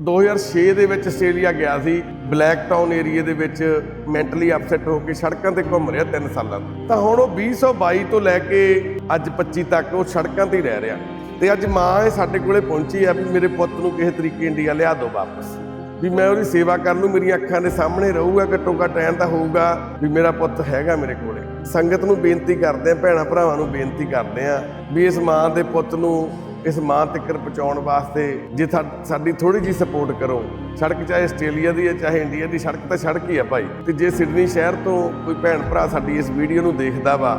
2006 ਦੇ ਵਿੱਚ ਆਸਟ੍ਰੇਲੀਆ ਗਿਆ ਸੀ, ਬਲੈਕ ਟਾਊਨ ਏਰੀਆ ਦੇ ਵਿੱਚ ਮੈਂਟਲੀ ਅਪਸੈਟ ਹੋ ਕੇ ਸੜਕਾਂ ਤੇ ਘੁੰਮ ਰਿਹਾ 3 ਸਾਲਾਂ ਤੋਂ। ਤਾਂ ਹੁਣ ਉਹ 2022 ਤੋਂ ਲੈ ਕੇ ਅੱਜ 25 ਤੱਕ ਉਹ ਸੜਕਾਂ ਤੇ ਹੀ ਰਹਿ ਰਿਹਾ। ਤੇ ਅੱਜ ਮਾਂ ਇਹ ਸਾਡੇ ਕੋਲੇ ਪਹੁੰਚੀ ਆ ਵੀ ਮੇਰੇ ਪੁੱਤ ਨੂੰ ਕਿਸੇ ਤਰੀਕੇ ਇੰਡੀਆ ਲਿਆ ਦਿਓ ਵਾਪਸ। ਵੀ ਮੈਂ ਉਹਦੀ ਸੇਵਾ ਕਰ ਲੂ ਮੇਰੀਆਂ ਅੱਖਾਂ ਦੇ ਸਾਹਮਣੇ ਰਹੂਗਾ ਘੱਟੋ ਘੱਟ ਐਂ ਤਾਂ ਹੋਊਗਾ ਵੀ ਮੇਰਾ ਪੁੱਤ ਹੈਗਾ ਮੇਰੇ ਕੋਲੇ। ਸੰਗਤ ਨੂੰ ਬੇਨਤੀ ਕਰਦੇ ਆ ਭੈਣਾ ਭਰਾਵਾਂ ਨੂੰ ਬੇਨਤੀ ਕਰਦੇ ਆ ਵੀ ਇਸ ਮਾਂ ਦੇ ਪੁੱਤ ਨੂੰ ਇਸ ਮਾਂ ਤੱਕ ਪਹੁੰਚਾਉਣ ਵਾਸਤੇ ਜੇ ਸਾਡੀ ਥੋੜੀ ਜੀ ਸਪੋਰਟ ਕਰੋ। ਸੜਕ ਚਾਹੇ ਆਸਟ੍ਰੇਲੀਆ ਦੀ ਹੈ ਚਾਹੇ ਇੰਡੀਆ ਦੀ ਸੜਕ ਤਾਂ ਸੜਕ ਹੀ ਆ ਭਾਈ। ਤੇ ਜੇ ਸਿਡਨੀ ਸ਼ਹਿਰ ਤੋਂ ਕੋਈ ਭੈਣ ਭਰਾ ਸਾਡੀ ਇਸ ਵੀਡੀਓ ਨੂੰ ਦੇਖਦਾ ਵਾ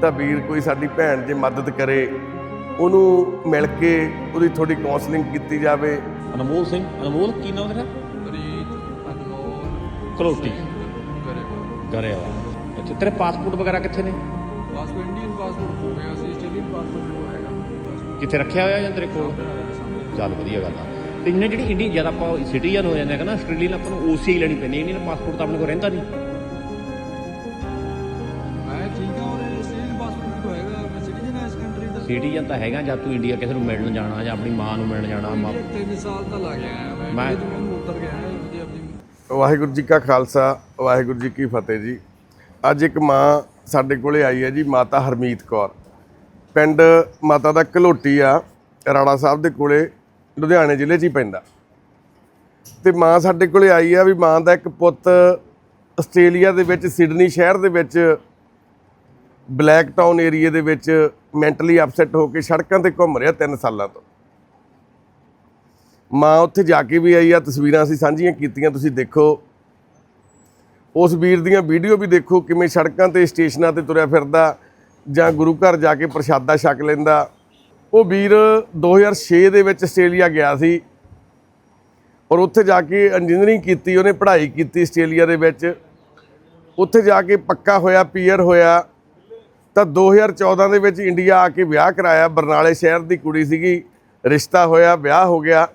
ਤਾਂ ਵੀਰ ਕੋਈ ਸਾਡੀ ਭੈਣ ਜੇ ਮਦਦ ਕਰੇ ਉਹਨੂੰ ਮਿਲ ਕੇ ਉਹਦੀ ਥੋੜੀ ਕਾਉਂਸਲਿੰਗ ਕੀਤੀ ਜਾਵੇ। ਅਨਮੋਲ ਸਿੰਘ ਅਨਮੋਲ ਕੀ ਨਾਮ ਤੇਰਾ? ਪ੍ਰੀਤ ਅਨਮੋਲ। ਕਲੋਟੀ ਕਰੇ ਗਰੇਵਾਲ ਅੱਛਾ ਤੇਰੇ ਪਾਸਪੋਰਟ ਵਗੈਰਾ ਕਿੱਥੇ ਨੇ? ਪਾਸਪੋਰਟ ਇੰਡੀਅਨ ਪਾਸਪੋਰਟ ਹੋ ਗਿਆ। ਕਿੱਥੇ ਰੱਖਿਆ ਹੋਇਆ ਜਾਂ ਤੇਰੇ ਕੋਲ? ਚੱਲ ਵਧੀਆ ਗੱਲ ਆ। ਤੇ ਇਹਨੇ ਜਿਹੜੀ ਇੰਡੀਆ ਜਦ ਆਪਾਂ ਸਿਟੀਜ਼ਨ ਹੋ ਜਾਂਦੇ ਆ ਨਾ ਆਸਟ੍ਰੇਲੀਅਨ ਆਪਾਂ ਨੂੰ ਓਸੀਆਈ ਲੈਣੀ ਪੈਂਦੀ ਇੰਡੀਅਨ ਪਾਸਪੋਰਟ ਤਾਂ ਆਪਣੇ ਕੋਲ ਰਹਿੰਦਾ ਨਹੀਂ। ਮੈਂ ਠੀਕ ਹਾਂ ਔਰ ਆਸਟ੍ਰੇਲੀਅਨ ਪਾਸਪੋਰਟ ਵੀ ਹੈਗਾ ਮੈਂ ਸਿਟੀਜ਼ਨ ਹਾਂ ਇਸ ਕੰਟਰੀ ਦਾ। ਸਿਟੀਜ਼ਨ ਤਾਂ ਹੈਗਾ ਜਦ ਤੂੰ ਇੰਡੀਆ ਕਿਸੇ ਨੂੰ ਮਿਲਣ ਜਾਣਾ ਜਾਂ ਆਪਣੀ ਮਾਂ ਨੂੰ ਮਿਲਣ ਜਾਣਾ ਮਾਂ- ਮੇਰੇ ਤਿੰਨ ਸਾਲ ਤਾਂ ਲੱਗ ਗਿਆ ਮੈਂ ਉੱਤਰ ਗਿਆ ਹੈ ਉਹਦੀ ਆਪਣੀ ਵਾਹਿਗੁਰੂ ਜੀ ਕਾ ਖਾਲਸਾ ਵਾਹਿਗੁਰੂ ਜੀ ਕੀ ਫਤਿਹ ਜੀ। ਅੱਜ ਇੱਕ ਮਾਂ ਸਾਡੇ ਕੋਲੇ ਆਈ ਹੈ ਜੀ ਮਾਤਾ ਹਰਮੀਤ ਕੌਰ। ਪਿੰਡ ਮਾਤਾ ਦਾ ਘਲੋਟੀ ਆ, ਰਾਣਾ ਸਾਹਿਬ ਦੇ ਕੋਲੇ, ਲੁਧਿਆਣੇ ਜ਼ਿਲ੍ਹੇ 'ਚ ਹੀ ਪੈਂਦਾ। ਤੇ ਮਾਂ ਸਾਡੇ ਕੋਲੇ ਆਈ ਆ ਵੀ ਮਾਂ ਦਾ ਇੱਕ ਪੁੱਤ ਆਸਟ੍ਰੇਲੀਆ ਦੇ ਵਿੱਚ, ਸਿਡਨੀ ਸ਼ਹਿਰ ਦੇ ਵਿੱਚ ਬਲੈਕ ਟਾਊਨ ਏਰੀਆ ਦੇ ਵਿੱਚ ਮੈਂਟਲੀ ਅਪਸੈਟ ਹੋ ਕੇ ਸੜਕਾਂ ਤੇ ਘੁੰਮ ਰਿਹਾ 3 ਸਾਲਾਂ ਤੋਂ। ਮਾਂ ਉੱਥੇ ਜਾ ਕੇ ਵੀ ਆਈ ਆ, ਤਸਵੀਰਾਂ ਅਸੀਂ ਸਾਂਝੀਆਂ ਕੀਤੀਆਂ, ਤੁਸੀਂ ਦੇਖੋ। ਉਸ ਵੀਰ ਦੀਆਂ ਵੀਡੀਓ ਵੀ ਦੇਖੋ, ਕਿਵੇਂ ਸੜਕਾਂ ਤੇ, ਸਟੇਸ਼ਨਾਂ ਤੇ ਤੁਰਿਆ ਫਿਰਦਾ। ਜਾਂ ਗੁਰੂ ਘਰ ਜਾ ਕੇ ਪ੍ਰਸ਼ਾਦਾ ਛਕ ਲੈਂਦਾ। ਉਹ ਵੀਰ 2006 ਦੇ ਵਿੱਚ ਆਸਟ੍ਰੇਲੀਆ ਗਿਆ ਸੀ। ਔਰ ਉੱਥੇ ਜਾ ਕੇ ਇੰਜੀਨੀਅਰਿੰਗ ਕੀਤੀ, ਉਹਨੇ ਪੜ੍ਹਾਈ ਕੀਤੀ ਆਸਟ੍ਰੇਲੀਆ ਦੇ ਵਿੱਚ। ਉੱਥੇ ਜਾ ਕੇ ਪੱਕਾ ਹੋਇਆ ਪੀਅਰ ਹੋਇਆ। ਤਾਂ 2014 ਦੇ ਵਿੱਚ ਇੰਡੀਆ ਆ ਕੇ ਵਿਆਹ ਕਰਾਇਆ। ਬਰਨਾਲੇ ਸ਼ਹਿਰ ਦੀ ਕੁੜੀ ਸੀਗੀ, ਰਿਸ਼ਤਾ ਹੋਇਆ, ਵਿਆਹ ਹੋ ਗਿਆ।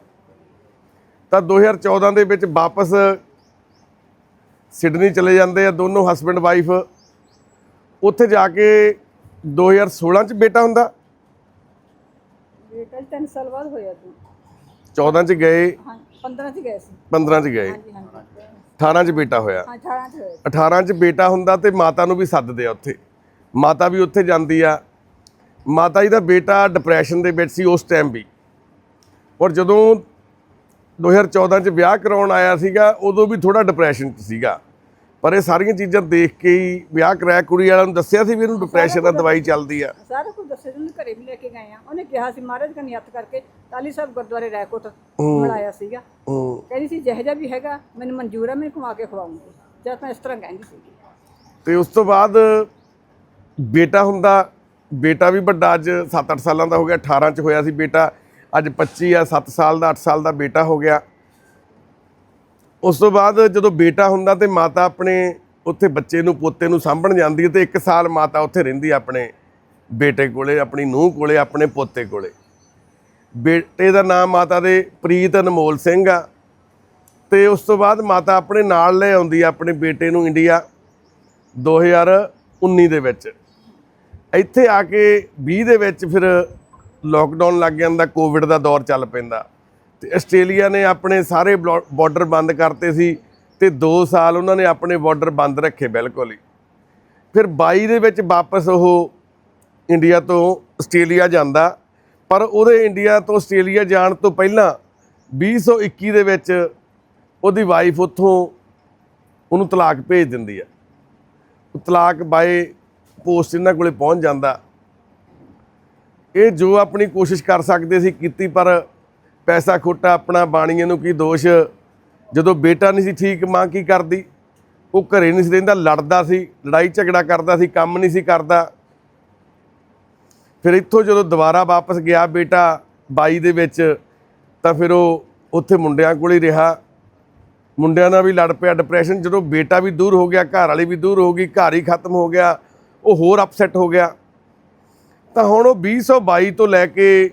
ਤਾਂ 2014 ਦੇ ਵਿੱਚ ਵਾਪਸ ਸਿਡਨੀ ਚਲੇ ਜਾਂਦੇ ਆ, ਦੋਨੋਂ ਹਸਬੰਡ ਵਾਈਫ ਉੱਥੇ ਜਾ ਕੇ 2016 ਚ ਬੇਟਾ ਹੁੰਦਾ। ਬੇਟਾ ਜੀ ਤਿੰਨ ਸਾਲ ਬਾਅਦ ਹੋਇਆ ਤੂੰ। 14 ਚ ਗਏ। ਹਾਂ 15 ਚ ਗਏ ਸੀ। 15 ਚ ਗਏ। ਹਾਂਜੀ ਹਾਂਜੀ। 18 ਚ ਬੇਟਾ ਹੋਇਆ। ਹਾਂ 18 ਚ ਹੋਇਆ। 18 ਚ ਬੇਟਾ ਹੁੰਦਾ ਤੇ ਮਾਤਾ ਨੂੰ ਵੀ ਸੱਦਦੇ ਆ ਉੱਥੇ। ਮਾਤਾ ਵੀ ਉੱਥੇ ਜਾਂਦੀ ਆ। ਮਾਤਾ ਜੀ ਦਾ ਬੇਟਾ ਡਿਪਰੈਸ਼ਨ ਦੇ ਵਿੱਚ ਸੀ ਉਸ ਟਾਈਮ ਵੀ। ਔਰ ਜਦੋਂ 2014 ਚ ਵਿਆਹ ਕਰਾਉਣ ਆਇਆ ਸੀਗਾ ਉਦੋਂ ਵੀ ਥੋੜਾ ਡਿਪਰੈਸ਼ਨ ਸੀਗਾ। ਪਰ ਇਹ ਸਾਰੀਆਂ ਚੀਜ਼ਾਂ ਦੇਖ ਕੇ ਹੀ ਵਿਆਹ ਕਰਾਇਆ ਕੁੜੀ ਵਾਲਿਆਂ ਨੂੰ ਦੱਸਿਆ ਸੀ ਵੀ ਇਹਨੂੰ ਡਿਪਰੈਸ਼ਨ ਦਾ ਦਵਾਈ ਚੱਲਦੀ ਆ। ਸਾਰਾ ਕੁਝ ਦੱਸੇ ਜਿਹਨੂੰ ਘਰੇ ਵੀ ਲੈ ਕੇ ਗਏ ਆ। ਉਹਨੇ ਕਿਹਾ ਸੀ ਮਹਾਰਾਜ ਕਾ ਨਿਯਤ ਕਰਕੇ ਤਾਲੀ ਸਾਹਿਬ ਗੁਰਦੁਆਰੇ ਰੈਕੋਟ ਬਣਾਇਆ ਸੀਗਾ। ਕਹਿੰਦੀ ਸੀ ਜਿਹੋ ਜਿਹਾ ਵੀ ਹੈਗਾ ਮੈਨੂੰ ਮਨਜ਼ੂਰ ਹੈ ਮੈਨੂੰ ਘੁਮਾ ਕੇ ਖਵਾਉਂਗੀ। ਜਦ ਮੈਂ ਇਸ ਤਰ੍ਹਾਂ ਕਹਿੰਦੀ ਸੀ ਤੇ ਉਸ ਤੋਂ ਬਾਅਦ ਬੇਟਾ ਹੁੰਦਾ ਬੇਟਾ ਵੀ ਵੱਡਾ ਅੱਜ 7-8 ਸਾਲਾਂ ਦਾ ਹੋ ਗਿਆ 18 ਚ ਹੋਇਆ ਸੀ ਬੇਟਾ। ਅੱਜ 25 ਆ 7 ਸਾਲ ਦਾ 8 ਸਾਲ ਦਾ ਬੇਟਾ ਹੋ ਗਿਆ। ਉਸ ਤੋਂ ਬਾਅਦ ਜਦੋਂ ਬੇਟਾ ਹੁੰਦਾ ਤੇ ਮਾਤਾ ਆਪਣੇ ਉੱਥੇ ਬੱਚੇ ਨੂੰ, ਪੋਤੇ ਨੂੰ ਸਾਂਭਣ ਜਾਂਦੀ ਹੈ ਤੇ 1 ਸਾਲ ਮਾਤਾ ਉੱਥੇ ਰਹਿੰਦੀ ਆਪਣੇ ਬੇਟੇ ਕੋਲੇ, ਆਪਣੀ ਨੂੰਹ ਕੋਲੇ, ਆਪਣੇ ਪੋਤੇ ਕੋਲੇ। ਬੇਟੇ ਦਾ ਨਾਮ ਮਾਤਾ ਦੇ ਪ੍ਰੀਤ ਅਨਮੋਲ ਸਿੰਘ ਆ ਤੇ ਉਸ ਤੋਂ ਬਾਅਦ ਮਾਤਾ ਆਪਣੇ ਨਾਲ ਲੈ ਆਉਂਦੀ ਆ ਆਪਣੇ ਬੇਟੇ ਨੂੰ ਇੰਡੀਆ 2019 ਦੇ ਵਿੱਚ। ਇੱਥੇ ਆ ਕੇ 20 ਦੇ ਵਿੱਚ ਫਿਰ ਲੋਕਡਾਊਨ ਲੱਗ ਜਾਂਦਾ ਕੋਵਿਡ ਦਾ ਦੌਰ ਚੱਲ ਪੈਂਦਾ। ਤੇ ਆਸਟ੍ਰੇਲੀਆ ਨੇ ਆਪਣੇ ਸਾਰੇ ਬਾਰਡਰ ਬੰਦ ਕਰਤੇ ਸੀ ਤੇ 2 ਸਾਲ ਉਹਨਾਂ ਨੇ ਆਪਣੇ ਬਾਰਡਰ ਬੰਦ ਰੱਖੇ ਬਿਲਕੁਲ ਹੀ। ਫਿਰ 22 ਦੇ ਵਿੱਚ ਵਾਪਸ ਉਹ ਇੰਡੀਆ ਤੋਂ ਆਸਟ੍ਰੇਲੀਆ ਜਾਂਦਾ, ਪਰ ਉਹਦੇ ਇੰਡੀਆ ਤੋਂ ਆਸਟ੍ਰੇਲੀਆ ਜਾਣ ਤੋਂ ਪਹਿਲਾਂ 2021 ਦੇ ਵਿੱਚ ਉਹਦੀ ਵਾਈਫ ਉੱਥੋਂ ਉਹਨੂੰ ਤਲਾਕ ਭੇਜ ਦਿੰਦੀ ਆ। ਤਲਾਕ ਬਾਏ ਪੋਸਟ ਇਹਨਾਂ ਕੋਲੇ ਪਹੁੰਚ ਜਾਂਦਾ। ਇਹ ਜੋ ਆਪਣੀ ਕੋਸ਼ਿਸ਼ ਕਰ ਸਕਦੇ ਸੀ ਕੀਤੀ, ਪਰ ਪੈਸਾ ਖੋਟਾ ਆਪਣਾ ਬਾਣੀਆਂ ਨੂੰ ਕੀ ਦੋਸ਼? ਜਦੋਂ ਬੇਟਾ ਨਹੀਂ ਸੀ ਠੀਕ, ਮਾਂ ਕੀ ਕਰਦੀ? ਉਹ ਘਰੇ ਨਹੀਂ ਸੀ ਰਹਿੰਦਾ, ਲੜਦਾ ਸੀ, ਲੜਾਈ ਝਗੜਾ ਕਰਦਾ ਸੀ, ਕੰਮ ਨਹੀਂ ਸੀ ਕਰਦਾ। ਫਿਰ ਇੱਥੋਂ ਜਦੋਂ ਦੁਬਾਰਾ ਵਾਪਸ ਗਿਆ ਬੇਟਾ 22 ਦੇ ਵਿੱਚ, ਤਾਂ ਫਿਰ ਉਹ ਉੱਥੇ ਮੁੰਡਿਆਂ ਕੋਲ ਹੀ ਰਿਹਾ। ਮੁੰਡਿਆਂ ਨਾਲ ਵੀ ਲੜ ਪਿਆ ਡਿਪਰੈਸ਼ਨ ਜਦੋਂ ਬੇਟਾ ਵੀ ਦੂਰ ਹੋ ਗਿਆ, ਘਰ ਵਾਲੀ ਵੀ ਦੂਰ ਹੋ ਗਈ, ਘਰ ਹੀ ਖਤਮ ਹੋ ਗਿਆ, ਉਹ ਹੋਰ ਅਪਸੈਟ ਹੋ ਗਿਆ। ਤਾਂ ਹੁਣ ਉਹ 2022 ਤੋਂ ਲੈ ਕੇ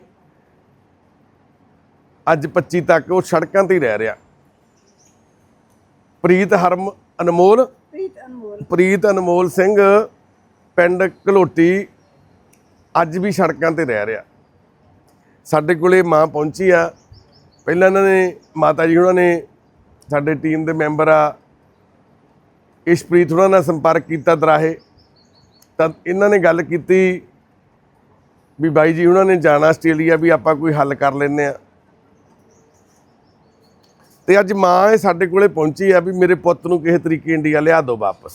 ਅੱਜ 25 ਤੱਕ ਉਹ ਸੜਕਾਂ ਤੇ ਹੀ ਰਹਿ ਰਿਹਾ। ਪ੍ਰੀਤ ਹਰਮ ਅਨਮੋਲ ਪ੍ਰੀਤ ਅਨਮੋਲ। ਪ੍ਰੀਤ ਅਨਮੋਲ ਸਿੰਘ ਪਿੰਡ ਘਲੋਟੀ ਅੱਜ ਵੀ ਸੜਕਾਂ ਤੇ ਰਹਿ ਰਿਹਾ। ਸਾਡੇ ਕੋਲੇ ਮਾਂ ਪਹੁੰਚੀ ਆ। ਪਹਿਲਾਂ ਇਹਨਾਂ ਨੇ ਮਾਤਾ ਜੀ ਉਹਨਾਂ ਨੇ ਸਾਡੇ ਟੀਮ ਦੇ ਮੈਂਬਰ ਆ। ਇਸ਼ਪ੍ਰੀਤ ਉਹਨਾਂ ਨਾਲ ਸੰਪਰਕ ਕੀਤਾ ਦਰਾਹੇ। ਤਾਂ ਇਹਨਾਂ ਨੇ ਗੱਲ ਕੀਤੀ ਵੀ ਬਾਈ ਜੀ ਉਹਨਾਂ ਨੇ ਜਾਣਾ ਆਸਟ੍ਰੇਲੀਆ ਵੀ ਆਪਾਂ ਕੋਈ ਹੱਲ ਕਰ ਲੈਨੇ ਆ। ਤੇ ਅੱਜ ਮਾਂ ਇਹ ਸਾਡੇ ਕੋਲੇ ਪਹੁੰਚੀ ਆ ਵੀ ਮੇਰੇ ਪੁੱਤ ਨੂੰ ਕਿਸੇ ਤਰੀਕੇ ਇੰਡੀਆ ਲਿਆ ਦਿਓ ਵਾਪਸ।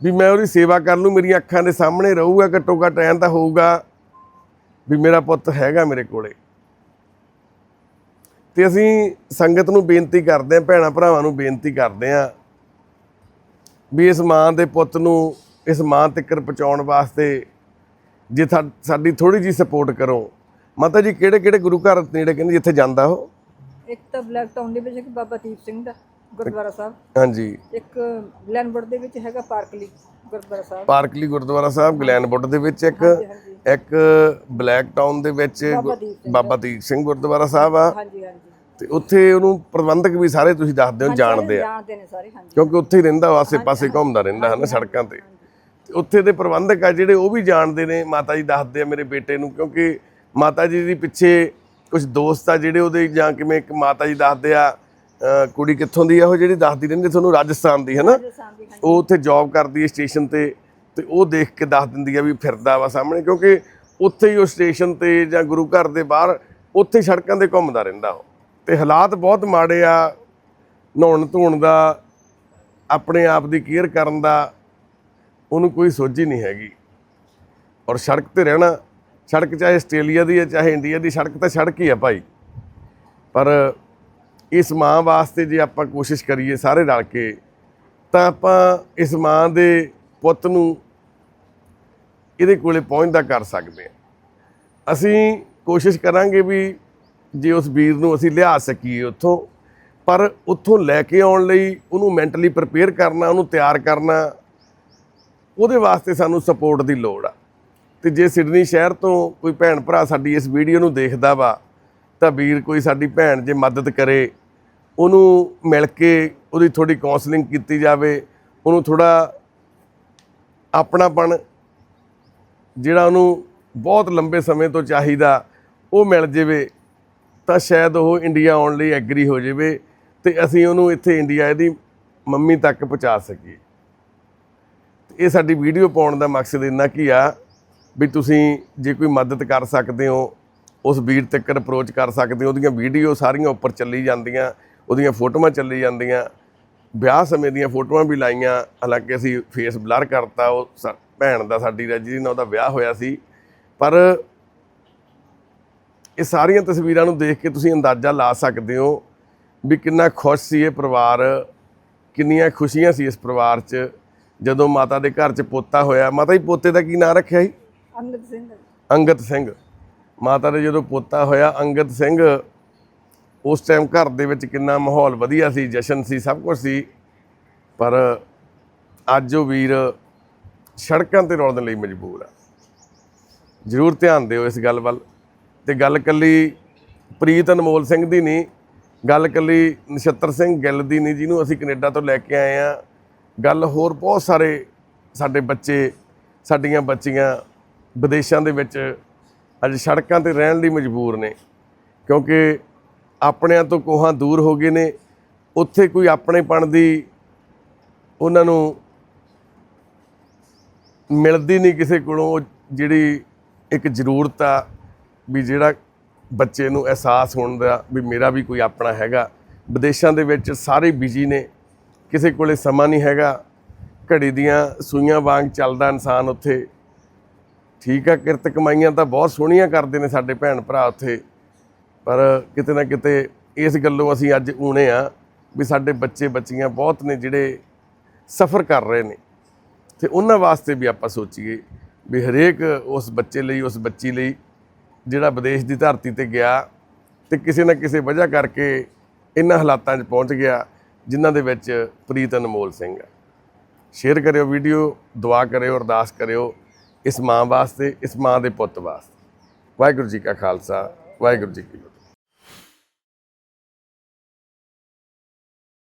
ਵੀ ਮੈਂ ਉਹਦੀ ਸੇਵਾ ਕਰ ਲੂੰ ਮੇਰੀਆਂ ਅੱਖਾਂ ਦੇ ਸਾਹਮਣੇ ਰਹੂਗਾ, ਘੱਟੋ ਘੱਟ ਐਂ ਤਾਂ ਹੋਊਗਾ, ਵੀ ਮੇਰਾ ਪੁੱਤ ਹੈਗਾ ਮੇਰੇ ਕੋਲੇ। ਤੇ ਅਸੀਂ ਸੰਗਤ ਨੂੰ ਬੇਨਤੀ ਕਰਦੇ ਆਂ ਭੈਣਾ ਭਰਾਵਾਂ ਨੂੰ ਬੇਨਤੀ ਕਰਦੇ ਆਂ ਵੀ ਇਸ ਮਾਂ ਦੇ ਪੁੱਤ ਨੂੰ, ਇਸ ਮਾਂ ਤੱਕ ਪਹੁੰਚਾਉਣ ਵਾਸਤੇ ਜੇ ਸਾਡੀ ਥੋੜੀ ਜੀ ਸਪੋਰਟ ਕਰੋ। ਮਾਤਾ ਜੀ ਕਿਹੜੇ ਕਿਹੜੇ ਗੁਰੂ ਘਰ ਨੇੜੇ, ਕਹਿੰਦੇ ਜਿੱਥੇ ਜਾਂਦਾ ਉਹ? ਇੱਕ ਤਾਂ ਬਲੈਕ ਟਾਊਨ ਦੇ ਵਿੱਚ ਇੱਕ ਬਾਬਾ ਦੀਪ ਸਿੰਘ ਦਾ ਗੁਰਦੁਆਰਾ ਸਾਹਿਬ। ਹਾਂਜੀ। ਇੱਕ ਗਲੈਨਵੁੱਡ ਦੇ ਵਿੱਚ ਹੈਗਾ Parklea Gurdwara Sahib. Parklea Gurdwara Sahib Glenwood ਦੇ ਵਿੱਚ ਇੱਕ ਹਾਂਜੀ ਇੱਕ ਬਲੈਕ ਟਾਊਨ ਦੇ ਵਿੱਚ ਬਾਬਾ ਦੀਪ ਸਿੰਘ। ਬਾਬਾ ਦੀਪ ਸਿੰਘ ਗੁਰਦੁਆਰਾ ਸਾਹਿਬ ਆ। ਹਾਂਜੀ ਹਾਂਜੀ। ਤੇ ਉੱਥੇ ਉਹਨੂੰ ਪ੍ਰਬੰਧਕ ਵੀ ਸਾਰੇ ਤੁਸੀਂ ਦੱਸਦੇ ਹੋ ਜਾਣਦੇ ਆ। ਜਾਣਦੇ ਨੇ ਸਾਰੇ ਹਾਂਜੀ। ਕਿਉਂਕਿ ਉੱਥੇ ਹੀ ਰਹਿੰਦਾ ਉਹ ਆਸੇ-ਪਾਸੇ ਘੁੰਮਦਾ ਰਹਿੰਦਾ ਹੈ ਨਾ ਸੜਕਾਂ ਤੇ। ਤੇ ਉੱਥੇ ਦੇ ਪ੍ਰਬੰਧਕ ਆ ਜਿਹੜੇ ਉਹ ਵੀ ਜਾਣਦੇ ਨੇ। ਮਾਤਾ ਜੀ ਦੱਸਦੇ ਆ ਮੇਰੇ ਬੇਟੇ ਨੂੰ ਕਿਉਂਕਿ ਮਾਤਾ ਜੀ ਦੀ ਪਿੱਛੇ ਕੁਝ ਦੋਸਤ ਆ ਜਿਹੜੇ ਉਹਦੇ ਜਾਂ ਕਿਵੇਂ ਇੱਕ ਮਾਤਾ ਜੀ ਦੱਸਦੇ ਆ ਕੁੜੀ ਕਿੱਥੋਂ ਦੀ ਆ ਉਹ ਜਿਹੜੀ ਦੱਸਦੀ ਰਹਿੰਦੀ ਤੁਹਾਨੂੰ ਰਾਜਸਥਾਨ ਦੀ ਹੈ ਨਾ ਉਹ ਉੱਥੇ ਜੌਬ ਕਰਦੀ ਹੈ ਸਟੇਸ਼ਨ ਤੇ ਤੇ ਉਹ ਦੇਖ ਕੇ ਦੱਸ ਦਿੰਦੀ ਆ ਵੀ ਫਿਰਦਾ ਵਾ ਸਾਹਮਣੇ ਕਿਉਂਕਿ ਉੱਥੇ ਹੀ ਉਹ ਸਟੇਸ਼ਨ ਤੇ ਜਾਂ ਗੁਰੂ ਘਰ ਦੇ ਬਾਹਰ ਉੱਥੇ ਸੜਕਾਂ ਤੇ ਘੁੰਮਦਾ ਰਹਿੰਦਾ ਉਹ। ਤੇ ਹਾਲਾਤ ਬਹੁਤ ਮਾੜੇ ਆ ਨਹਾਉਣ ਧੋਣ ਦਾ ਆਪਣੇ ਆਪ ਦੀ ਕੇਅਰ ਕਰਨ ਦਾ ਉਹਨੂੰ ਕੋਈ ਸੋਝੀ ਨਹੀਂ ਹੈਗੀ। ਔਰ ਸੜਕ ਤੇ ਰਹਿਣਾ ਸੜਕ ਚਾਹੇ ਆਸਟ੍ਰੇਲੀਆ ਦੀ ਹੈ, ਚਾਹੇ ਇੰਡੀਆ ਦੀ, ਸੜਕ ਤਾਂ ਸੜਕ ਹੀ ਆ ਭਾਈ। ਪਰ ਇਸ ਮਾਂ ਵਾਸਤੇ ਜੇ ਆਪਾਂ ਕੋਸ਼ਿਸ਼ ਕਰੀਏ ਸਾਰੇ ਰਲ ਕੇ, ਤਾਂ ਆਪਾਂ ਇਸ ਮਾਂ ਦੇ ਪੁੱਤ ਨੂੰ ਇਹਦੇ ਕੋਲੇ ਪਹੁੰਚਦਾ ਕਰ ਸਕਦੇ ਹਾਂ। ਅਸੀਂ ਕੋਸ਼ਿਸ਼ ਕਰਾਂਗੇ ਵੀ ਜੇ ਉਸ ਵੀਰ ਨੂੰ ਅਸੀਂ ਲਿਆ ਸਕੀਏ ਉੱਥੋਂ, ਪਰ ਉੱਥੋਂ ਲੈ ਕੇ ਆਉਣ ਲਈ, ਉਹਨੂੰ ਮੈਂਟਲੀ ਪ੍ਰਪੇਅਰ ਕਰਨਾ, ਉਹਨੂੰ ਤਿਆਰ ਕਰਨਾ, ਉਹਦੇ ਵਾਸਤੇ ਸਾਨੂੰ ਸਪੋਰਟ ਦੀ ਲੋੜ ਆ। ਤੇ ਜੇ ਸਿਡਨੀ ਸ਼ਹਿਰ ਤੋਂ ਕੋਈ ਭੈਣ ਭਰਾ ਸਾਡੀ ਇਸ ਵੀਡੀਓ ਨੂੰ ਦੇਖਦਾ ਵਾ, ਤਾਂ ਵੀਰ ਕੋਈ ਸਾਡੀ ਭੈਣ ਜੇ ਮਦਦ ਕਰੇ, ਉਹਨੂੰ ਮਿਲ ਕੇ ਉਹਦੀ ਥੋੜੀ ਕਾਉਂਸਲਿੰਗ ਕੀਤੀ ਜਾਵੇ, ਉਹਨੂੰ ਥੋੜਾ ਆਪਣਾਪਣ ਜਿਹੜਾ ਉਹਨੂੰ ਬਹੁਤ ਲੰਬੇ ਸਮੇਂ ਤੋਂ ਚਾਹੀਦਾ, ਉਹ ਮਿਲ ਜਾਵੇ, ਤਾਂ ਸ਼ਾਇਦ ਉਹ ਇੰਡੀਆ ਆਉਣ ਲਈ ਐਗਰੀ ਹੋ ਜਾਵੇ ਤੇ ਅਸੀਂ ਉਹਨੂੰ ਇੱਥੇ ਇੰਡੀਆ ਇਹਦੀ ਮੰਮੀ ਤੱਕ ਪਹੁੰਚਾ ਸਕੀਏ। ਇਹ ਸਾਡੀ ਵੀਡੀਓ ਪਾਉਣ ਦਾ ਮਕਸਦ ਇੰਨਾ ਕੀ ਆ ਵੀ ਤੁਸੀਂ ਜੇ ਕੋਈ ਮਦਦ ਕਰ ਸਕਦੇ ਹੋ, ਉਸ ਵੀਰ ਤੱਕ ਅਪਰੋਚ ਕਰ ਸਕਦੇ ਹੋ, ਉਹਦੀਆਂ ਵੀਡੀਓ ਸਾਰੀਆਂ ਉੱਪਰ ਚੱਲੀ ਜਾਂਦੀਆਂ, ਉਹਦੀਆਂ ਫੋਟੋਆਂ ਚੱਲੀ ਜਾਂਦੀਆਂ, ਵਿਆਹ ਸਮੇਂ ਦੀਆਂ ਫੋਟੋਆਂ ਵੀ ਲਾਈਆਂ, ਹਾਲਾਂਕਿ ਅਸੀਂ ਫੇਸ ਬਲਰ ਕਰਤਾ, ਉਹ ਸਾ- ਭੈਣ ਦਾ ਸਾਡੀ ਦਾ ਜਿਹਦੇ ਨਾਲ ਉਹਦਾ ਵਿਆਹ ਹੋਇਆ ਸੀ, ਪਰ ਇਹ ਸਾਰੀਆਂ ਤਸਵੀਰਾਂ ਨੂੰ ਦੇਖ ਕੇ ਤੁਸੀਂ ਅੰਦਾਜ਼ਾ ਲਾ ਸਕਦੇ ਹੋ ਵੀ ਕਿੰਨਾ ਖੁਸ਼ ਸੀ ਇਹ ਪਰਿਵਾਰ, ਕਿੰਨੀਆਂ ਖੁਸ਼ੀਆਂ ਸੀ ਇਸ ਪਰਿਵਾਰ 'ਚ, ਜਦੋਂ ਮਾਤਾ ਦੇ ਘਰ 'ਚ ਪੋਤਾ ਹੋਇਆ। ਮਾਤਾ ਜੀ, ਪੋਤੇ ਦਾ ਕੀ ਨਾਂ ਰੱਖਿਆ ਸੀ? ਅੰਗਦ ਸਿੰਘ। ਅੰਗਦ ਸਿੰਘ। ਮਾਤਾ ਦੇ ਜਦੋਂ ਪੋਤਾ ਹੋਇਆ ਅੰਗਦ ਸਿੰਘ, ਉਸ ਟਾਈਮ ਘਰ ਦੇ ਵਿੱਚ ਕਿੰਨਾ ਮਾਹੌਲ ਵਧੀਆ ਸੀ, ਜਸ਼ਨ ਸੀ, ਸਭ ਕੁਝ ਸੀ। ਪਰ ਅੱਜ ਉਹ ਵੀਰ ਸੜਕਾਂ ਤੇ ਰੋਲਣ ਲਈ ਮਜਬੂਰ ਆ। ਜ਼ਰੂਰ ਧਿਆਨ ਦਿਓ ਇਸ ਗੱਲ ਵੱਲ। ਤੇ ਗੱਲ ਕੱਲੀ ਪ੍ਰੀਤ ਅਨਮੋਲ ਸਿੰਘ ਦੀ ਨਹੀਂ, ਗੱਲ ਕੱਲੀ ਨਛੱਤਰ ਸਿੰਘ ਗਿੱਲ ਦੀ ਨਹੀਂ, ਜਿਹਨੂੰ ਅਸੀਂ ਕੈਨੇਡਾ ਤੋਂ ਲੈ ਕੇ ਆਏ ਆ। ਗੱਲ ਹੋਰ ਬਹੁਤ ਸਾਰੇ ਸਾਡੇ ਬੱਚੇ, ਸਾਡੀਆਂ ਬੱਚੀਆਂ ਵਿਦੇਸ਼ਾਂ ਦੇ ਵਿੱਚ ਅੱਜ ਸੜਕਾਂ ਤੇ ਰਹਿਣ ਲਈ ਮਜਬੂਰ ਨੇ, ਕਿਉਂਕਿ ਆਪਣਿਆਂ ਤੋਂ ਕੋਹਾਂ ਦੂਰ ਹੋ ਗਏ ਨੇ, ਉੱਥੇ ਕੋਈ ਆਪਣੇਪਣ ਦੀ ਉਹਨਾਂ ਨੂੰ ਮਿਲਦੀ ਨਹੀਂ ਕਿਸੇ ਕੋਲੋਂ, ਉਹ ਜਿਹੜੀ ਇੱਕ ਜ਼ਰੂਰਤ ਆ ਵੀ ਜਿਹੜਾ ਬੱਚੇ ਨੂੰ ਅਹਿਸਾਸ ਹੋਣ ਦਾ ਵੀ ਮੇਰਾ ਵੀ ਕੋਈ ਆਪਣਾ ਹੈਗਾ। ਵਿਦੇਸ਼ਾਂ ਦੇ ਵਿੱਚ ਸਾਰੇ ਬਿਜ਼ੀ ਨੇ, ਕਿਸੇ ਕੋਲੇ ਸਮਾਂ ਨਹੀਂ ਹੈਗਾ, ਘੜੀ ਦੀਆਂ ਸੂਈਆਂ ਵਾਂਗ ਚੱਲਦਾ ਇਨਸਾਨ ਉੱਥੇ। ਠੀਕ ਆ, ਕਿਰਤ ਕਮਾਈਆਂ ਤਾਂ ਬਹੁਤ ਸੋਹਣੀਆਂ ਕਰਦੇ ਨੇ ਸਾਡੇ ਭੈਣ ਭਰਾ ਉੱਥੇ। ਪਰ ਕਿਤੇ ਨਾ ਕਿਤੇ ਇਸ ਗੱਲੋਂ ਅਸੀਂ ਅੱਜ ਊਣੇ ਆ ਵੀ ਸਾਡੇ ਬੱਚੇ ਬੱਚੀਆਂ ਬਹੁਤ ਨੇ ਜਿਹੜੇ ਸਫ਼ਰ ਕਰ ਰਹੇ ਨੇ। ਤੇ ਉਹਨਾਂ ਵਾਸਤੇ ਵੀ ਆਪਾਂ ਸੋਚੀਏ ਵੀ ਹਰੇਕ ਉਸ ਬੱਚੇ ਲਈ, ਉਸ ਬੱਚੀ ਲਈ ਜਿਹੜਾ ਵਿਦੇਸ਼ ਦੀ ਧਰਤੀ ਤੇ ਗਿਆ ਤੇ ਕਿਸੇ ਨਾ ਕਿਸੇ ਵਜ੍ਹਾ ਕਰਕੇ ਇਹਨਾਂ ਹਾਲਾਤਾਂ 'ਚ ਪਹੁੰਚ ਗਿਆ, ਜਿਨ੍ਹਾਂ ਦੇ ਵਿੱਚ ਪ੍ਰੀਤ ਅਨਮੋਲ ਸਿੰਘ ਆ। ਸ਼ੇਅਰ ਕਰਿਓ ਵੀਡੀਓ, ਦੁਆ ਕਰਿਓ, ਅਰਦਾਸ ਕਰਿਓ। ਇਸ ਮਾਂ ਵਾਸਤੇ, ਇਸ ਮਾਂ ਦੇ ਪੁੱਤ ਵਾਸਤੇ। ਵਾਹਿਗੁਰੂ ਜੀ ਕਾ ਖਾਲਸਾ, ਵਾਹਿਗੁਰੂ ਜੀ ਕੀ ਫਤਿਹ।